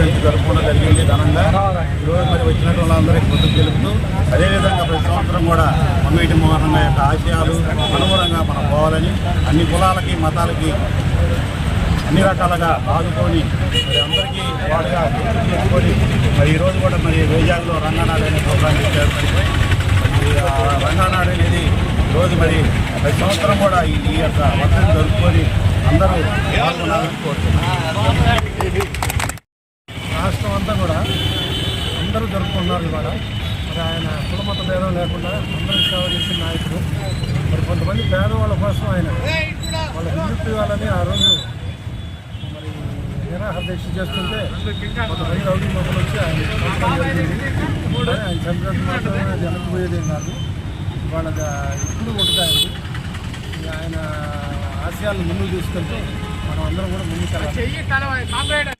సంవత్సరంగా జరుపుకోవడం జరిగింది ఘనంగా. ఈరోజు మరి వచ్చినట్టు వాళ్ళందరికీ కృతజ్ఞత తెలుపుతూ అదేవిధంగా ప్రతి సంవత్సరం కూడా మంగళటి మోహన్ యొక్క ఆశయాలు అనుగుణంగా మనం పోవాలని అన్ని కులాలకి మతాలకి అన్ని రకాలుగా ఆదుకొని మరి అందరికీ వాడుగా తెలుసుకొని చేసుకొని మరి ఈరోజు కూడా మరి వైజాగ్లో రంగనాడు అనే ప్రోగ్రాం ఇచ్చారు రంగనాడు అనేది రోజు మరి ప్రతి సంవత్సరం కూడా ఈ యొక్క వర్షం జరుపుకొని అందరూ పాల్గొనాలని కోరుతున్నాను అంతా కూడా అందరూ జరుపుకున్నారు ఇవాళ. మరి ఆయన కులమత భేదం లేకుండా అందరూ సేవ చేసిన నాయకుడు. మరి కొంతమంది పేదవాళ్ళ కోసం ఆయన వాళ్ళ విద్యుత్ ఇవ్వాలని ఆ రోజు మరి నిరాహార దీక్ష చేస్తుంటే కొంతమంది రౌడీ మొక్కలు వచ్చి ఆయన ఆయన చంద్రబాబు మాత్రమే కాదు. వాళ్ళ ఇప్పుడు కొట్టుకాయండి ఆయన ఆశయాలను ముందుకు తీసుకెళ్తే మనం అందరం కూడా ముందుకు